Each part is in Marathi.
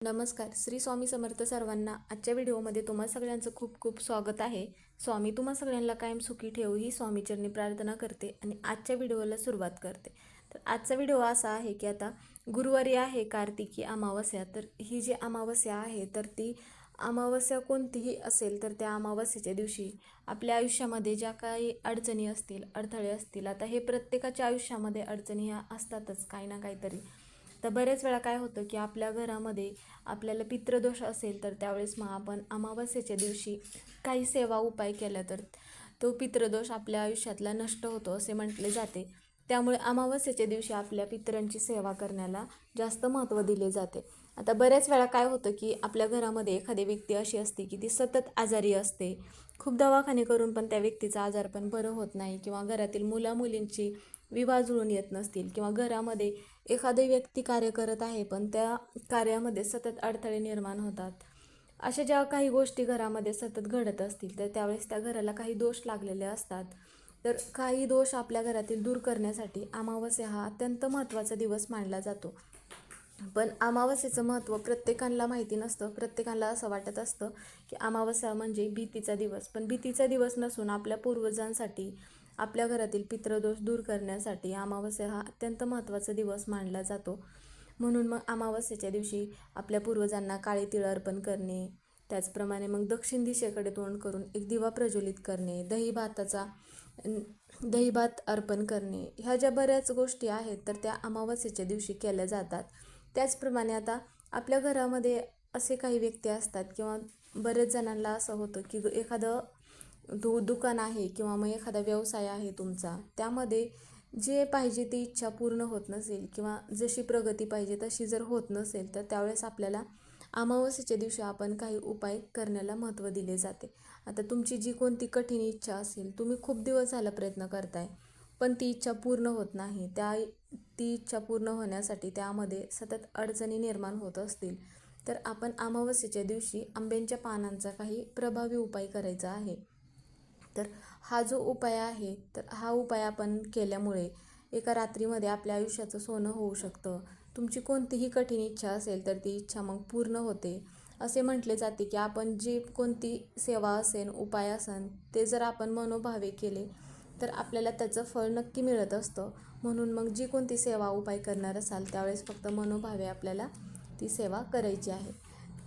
नमस्कार. श्री स्वामी समर्थ सर्वांना आजच्या व्हिडिओमध्ये तुम्हा सगळ्यांचं खूप खूप स्वागत आहे. स्वामी तुम्हा सगळ्यांना कायम सुखी ठेवू ही स्वामीचरणी प्रार्थना करते आणि आजच्या व्हिडिओला सुरुवात करते. तर आजचा व्हिडिओ असा आहे की आता गुरुवारी आहे कार्तिकी अमावस्या. तर ही जी अमावस्या आहे तर ती अमावस्या कोणतीही असेल तर त्या अमावस्येच्या दिवशी आपल्या आयुष्यामध्ये ज्या काही अडचणी असतील अडथळे असतील आता हे प्रत्येकाच्या आयुष्यामध्ये अडचणी ह्या असतातच काही ना काहीतरी. तर बऱ्याच वेळा काय होतं की आपल्या घरामध्ये आपल्याला पितृदोष असेल तर त्यावेळेस मग आपण अमावस्येच्या दिवशी काही सेवा उपाय केला तर तो पितृदोष आपल्या आयुष्यातला नष्ट होतो असे म्हटले जाते. त्यामुळे अमावस्येच्या दिवशी आपल्या पितरांची सेवा करण्याला जास्त महत्त्व दिले जाते. आता बऱ्याच वेळा काय होतं की आपल्या घरामध्ये एखादी व्यक्ती अशी असते की ती सतत आजारी असते. खूप दवाखाने करून पण त्या व्यक्तीचा आजार पण बरं होत नाही किंवा घरातील मुलामुलींची विवाह जुळून येत नसतील किंवा घरामध्ये एखादी व्यक्ती कार्य करत आहे पण त्या कार्यामध्ये सतत अडथळे निर्माण होतात. अशा ज्या काही गोष्टी घरामध्ये सतत घडत असतील तर त्यावेळेस त्या घराला काही दोष लागलेले असतात. तर काही दोष आपल्या घरातील दूर करण्यासाठी अमावस्या हा अत्यंत महत्त्वाचा दिवस मानला जातो. पण अमावस्येचं महत्त्व प्रत्येकाला माहिती नसतं. प्रत्येकाला असं वाटत असतं की अमावस्या म्हणजे भीतीचा दिवस. पण भीतीचा दिवस नसून आपल्या पूर्वजांसाठी आपल्या घरातील पितृदोष दूर करण्यासाठी अमावस्या हा अत्यंत महत्त्वाचा दिवस मानला जातो. म्हणून मग अमावस्येच्या दिवशी आपल्या पूर्वजांना काळे तिळ अर्पण करणे त्याचप्रमाणे मग दक्षिण दिशेकडे तोंड करून एक दिवा प्रज्वलित करणे दही भाताचा दही भात अर्पण करणे. ह्या ज्या बऱ्याच गोष्टी आहेत तर त्या अमावस्येच्या दिवशी केल्या जातात. त्याचप्रमाणे आता आपल्या घरामध्ये असे काही व्यक्ती असतात किंवा बरेच जणांना असं होतं की एखादं दु दुकान आहे किंवा मग एखादा व्यवसाय आहे तुमचा त्यामध्ये जे पाहिजे ती इच्छा पूर्ण होत नसेल किंवा जशी प्रगती पाहिजे तशी जर होत नसेल तर त्यावेळेस आपल्याला अमावस्येच्या दिवशी आपण काही उपाय करण्याला महत्त्व दिले जाते. आता तुमची जी कोणती कठीण इच्छा असेल तुम्ही खूप दिवस झाला प्रयत्न करताय पण ती इच्छा पूर्ण होत नाही. त्या ती इच्छा पूर्ण होण्यासाठी त्यामध्ये सतत अडचणी निर्माण होत असतील. तर आपण अमावस्येच्या दिवशी आंब्यांच्या पानांचा काही प्रभावी उपाय करायचा आहे. तर हा जो उपाय आहे तर हा उपाय आपण केल्यामुळे एका रात्रीमध्ये आपल्या आयुष्याचं सोनं होऊ शकतं. तुमची कोणतीही कठीण इच्छा असेल तर ती इच्छा मग पूर्ण होते. असे म्हटले जाते की आपण जी कोणती सेवा असेल उपाय असेल ते जर आपण मनोभावे केले तर आपल्याला त्याचं फळ नक्की मिळत असतं. म्हणून मग जी कोणती सेवा उपाय करणार असाल त्यावेळेस फक्त मनोभावे आपल्याला ती सेवा करायची आहे.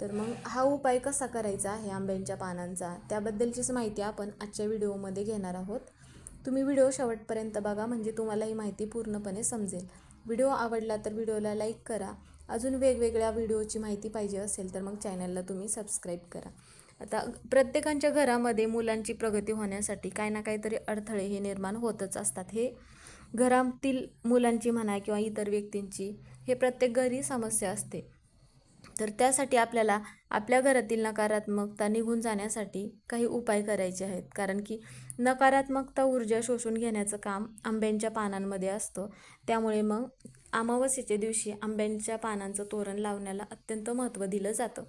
तर मग हा उपाय कसा करायचा आहे आंब्यांच्या पानांचा? त्याबद्दलचीच माहिती आपण आजच्या व्हिडिओमध्ये घेणार आहोत. तुम्ही व्हिडिओ शेवटपर्यंत बघा म्हणजे तुम्हाला ही माहिती पूर्णपणे समजेल. व्हिडिओ आवडला तर व्हिडिओला लाईक करा. अजून वेगवेगळ्या व्हिडिओची माहिती पाहिजे असेल तर मग चॅनलला तुम्ही सबस्क्राईब करा. आता प्रत्येकांच्या घरामध्ये मुलांची प्रगती होण्यासाठी काही ना काहीतरी अडथळे हे निर्माण होतच असतात. हे घरातील मुलांची म्हणा किंवा इतर व्यक्तींची हे प्रत्येक घरी समस्या असते. तर त्यासाठी आपल्याला आपल्या घरातील नकारात्मकता निघून जाण्यासाठी काही उपाय करायचे आहेत. कारण की नकारात्मकता ऊर्जा शोषून घेण्याचं काम आंब्यांच्या पानांमध्ये असतं. त्यामुळे मग अमावस्येच्या दिवशी आंब्यांच्या पानांचं तोरण लावण्याला अत्यंत महत्त्व दिलं जातं.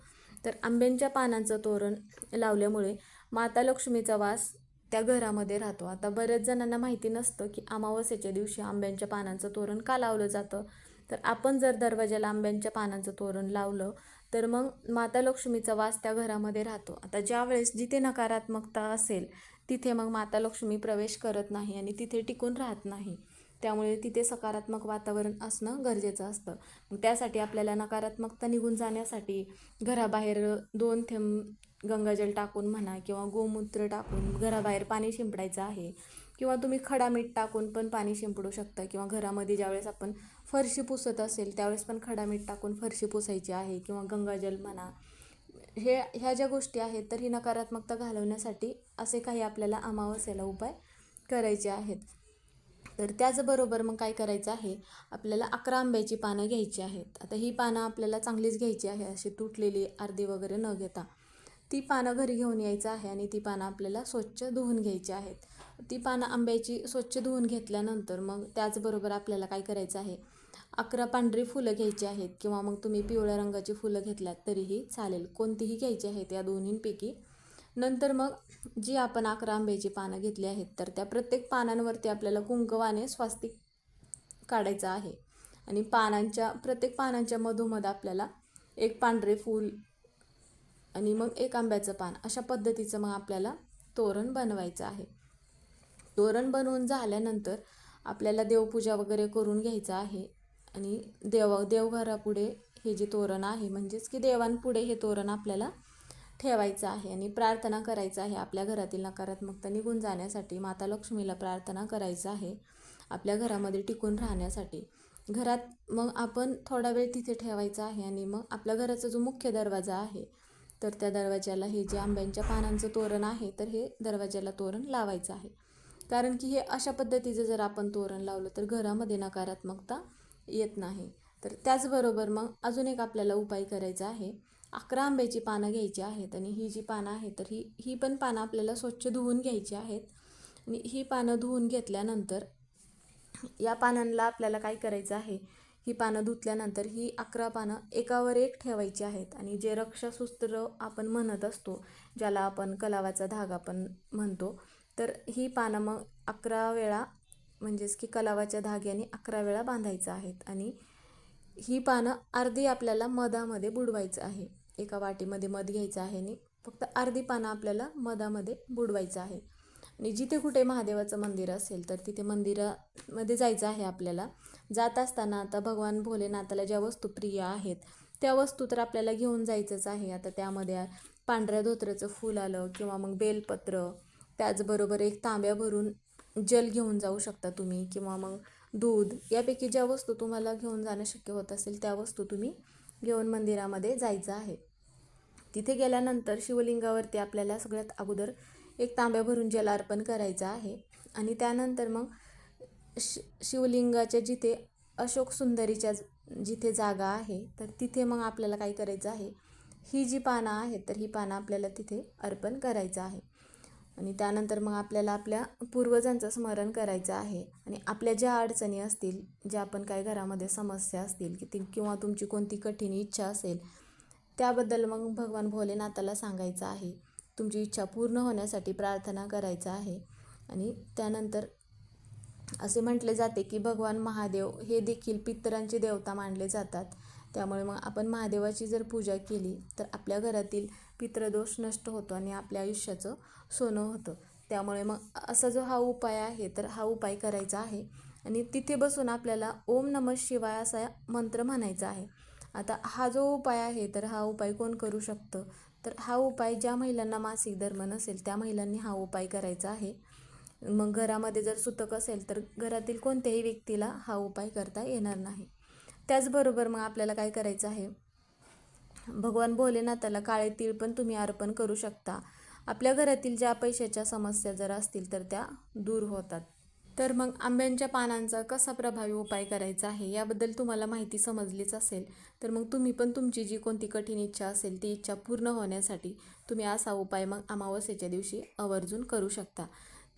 तर आंब्यांच्या पानांचं तोरण लावल्यामुळे माता लक्ष्मीचा वास त्या घरामध्ये राहतो. आता बऱ्याच जणांना माहिती नसतं की अमावस्येच्या दिवशी आंब्यांच्या पानांचं तोरण का लावलं जातं? तर आपण जर दरवाजाला आंब्यांच्या पानांचं तोरण लावलं तर मग माता लक्ष्मीचा वास त्या घरामध्ये राहतो. आता ज्या वेळेस जिथे नकारात्मकता असेल तिथे मग माता लक्ष्मी प्रवेश करत नाही आणि तिथे टिकून राहत नाही. त्यामुळे तिथे सकारात्मक वातावरण असणं गरजेचं असतं. मग त्यासाठी आपल्याला नकारात्मकता निघून जाण्यासाठी घराबाहेर दोन थेंब गंगाजल टाकून म्हणा किंवा गोमूत्र टाकून घराबाहेर पाणी शिंपडायचं आहे. किंवा तुम्ही खडा मीठ टाकून पण पाणी शिंपडू शकता किंवा घरामध्ये ज्यावेळेस आपण फरशी पुसत असेल त्यावेळेस पण खडा मीठ टाकून फरशी पुसायची आहे किंवा गंगाजल म्हणा. हे ह्या ज्या गोष्टी आहेत तर ही नकारात्मकता घालवण्यासाठी असे काही आपल्याला अमावस्येला उपाय करायचे आहेत. तर त्याचबरोबर मग काय करायचं आहे आपल्याला अकरा आंब्याची पानं घ्यायची आहेत. आता ही पानं आपल्याला चांगलीच घ्यायची आहे अशी तुटलेली अर्धी वगैरे न घेता. ती पानं घरी घेऊन यायचं आहे आणि ती पानं आपल्याला स्वच्छ धुवून घ्यायची आहेत. ती पानं आंब्याची स्वच्छ धुवून घेतल्यानंतर मग त्याचबरोबर आपल्याला काय करायचं आहे? अकरा पांढरी फुलं घ्यायची आहेत किंवा मग तुम्ही पिवळ्या रंगाची फुलं घेतल्यात तरीही चालेल. कोणतीही घ्यायची आहेत या दोन्हींपैकी. नंतर मग जी आपण अकरा आंब्याची पानं घेतली आहेत तर त्या प्रत्येक पानांवरती आपल्याला कुंकवाने स्वास्तिक काढायचं आहे. आणि पानांच्या प्रत्येक पानांच्या मधोमध आपल्याला एक पांढरे फूल आणि मग एक आंब्याचं पान अशा पद्धतीचं मग आपल्याला तोरण बनवायचं आहे. तोरण बनवून झाल्यानंतर आपल्याला देवपूजा वगैरे करून घ्यायचं आहे. आणि देव देवघरापुढे हे जे तोरण आहे म्हणजेच की देवांपुढे हे तोरण आपल्याला ठेवायचं आहे आणि प्रार्थना करायचं आहे. आपल्या घरातील नकारात्मकता निघून जाण्यासाठी माता लक्ष्मीला प्रार्थना करायचं आहे आपल्या घरामध्ये टिकून राहण्यासाठी. घरात मग आपण थोडा वेळ तिथे ठेवायचा आहे आणि मग आपल्या घराचा जो मुख्य दरवाजा आहे तर त्या दरवाज्याला हे जे आंब्यांच्या पानांचं तोरण आहे तर हे दरवाज्याला तोरण लावायचं आहे. कारण की हे अशा पद्धतीचं जर आपण तोरण लावलं तर घरामध्ये नकारात्मकता येत नाही. तर त्याचबरोबर मग अजून एक आपल्याला उपाय करायचा आहे. अकरा आंब्याची पानं घ्यायची आहेत आणि ही जी पानं आहेत तर ही ही पण पानं आपल्याला स्वच्छ धुवून घ्यायची आहेत. आणि ही पानं धुवून घेतल्यानंतर या पानांना आपल्याला काय करायचं आहे? ही पानं धुतल्यानंतर ही अकरा पानं एकावर एक ठेवायची आहेत. आणि जे रक्षासूत्र आपण म्हणत असतो ज्याला आपण कलावाचा धागा पण म्हणतो तर ही पानं मग अकरा वेळा म्हणजेच की कलावाच्या धाग्याने अकरा वेळा बांधायचं आहेत. आणि ही पानं अर्धी आपल्याला मधामध्ये बुडवायचं आहे. एका वाटीमध्ये मध घ्यायचं आहे आणि फक्त अर्धी पानं आपल्याला मधामध्ये बुडवायचं आहे. आणि जिथे कुठे महादेवाचं मंदिर असेल तर तिथे मंदिरामध्ये जायचं आहे आपल्याला. जात असताना आता भगवान भोलेनाथाला ज्या वस्तू प्रिय आहेत त्या वस्तू तर आपल्याला घेऊन जायचंच आहे. आता त्यामध्ये पांढऱ्या धोत्र्याचं फूल आलं किंवा मग बेलपत्र त्याचबरोबर एक तांब्या भरून जल घेऊन जाऊ शकता तुम्ही किंवा मग दूध. यापैकी ज्या वस्तू तुम्हाला घेऊन जाणं शक्य होत असेल त्या वस्तू तुम्ही घेऊन मंदिरामध्ये जायचं आहे. तिथे गेल्यानंतर शिवलिंगावरती आपल्याला सगळ्यात अगोदर एक तांब्या भरून जल अर्पण करायचं आहे आणि त्यानंतर मग शि शिवलिंगाच्या जिथे अशोक सुंदरीच्या जिथे जागा आहे तर तिथे मग आपल्याला काय करायचं आहे? ही जी पानं आहेत तर ही पानं आपल्याला तिथे अर्पण करायचं आहे. आणि त्यानंतर मग आपल्याला आपल्या पूर्वजांचं स्मरण करायचं आहे. आणि आपल्या ज्या अडचणी असतील ज्या आपण काय घरामध्ये समस्या असतील की ती किंवा तुमची कोणती कठीण इच्छा असेल त्याबद्दल मग भगवान भोलेनाथाला सांगायचं आहे. तुमची इच्छा पूर्ण होण्यासाठी प्रार्थना करायचं आहे. आणि त्यानंतर असे म्हटले जाते की भगवान महादेव हे देखील पितरांचे देवता मानले जातात. त्यामुळे मग आपण महादेवाची जर पूजा केली तर आपल्या घरातील पितृदोष नष्ट होतो आणि आपल्या आयुष्याचं सोनं होतं. त्यामुळे मग असा जो हा उपाय आहे तर हा उपाय करायचा आहे. आणि तिथे बसून आपल्याला ओम नमः शिवाय असा मंत्र म्हणायचा आहे. आता हा जो उपाय आहे तर हा उपाय कोण करू शकतं? तर हा उपाय ज्या महिलांना मासिक धर्म नसेल त्या महिलांनी हा उपाय करायचा आहे. मग घरामध्ये जर सुतक असेल तर घरातील कोणत्याही व्यक्तीला हा उपाय करता येणार नाही. त्याचबरोबर मग आपल्याला काय करायचं आहे? भगवान भोलेनाथाला काळे तीळ पण तुम्ही अर्पण करू शकता. आपल्या घरातील ज्या पैशाच्या समस्या जर असतील तर त्या दूर होतात. तर मग आंब्यांच्या पानांचा कसा प्रभावी उपाय करायचा आहे याबद्दल तुम्हाला माहिती समजलीच असेल. तर मग तुम्ही पण तुमची जी कोणती कठीण इच्छा असेल ती इच्छा पूर्ण होण्यासाठी तुम्ही असा उपाय मग अमावस्येच्या दिवशी आवर्जून करू शकता.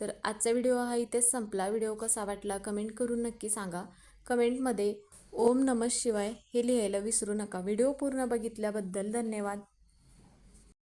तर आजचा व्हिडिओ हा इथेच संपला. व्हिडिओ कसा वाटला कमेंट करून नक्की सांगा. कमेंटमध्ये ओम नमः शिवाय हे लिहायला विसरू नका. व्हिडिओ पूर्ण बघितल्याबद्दल धन्यवाद.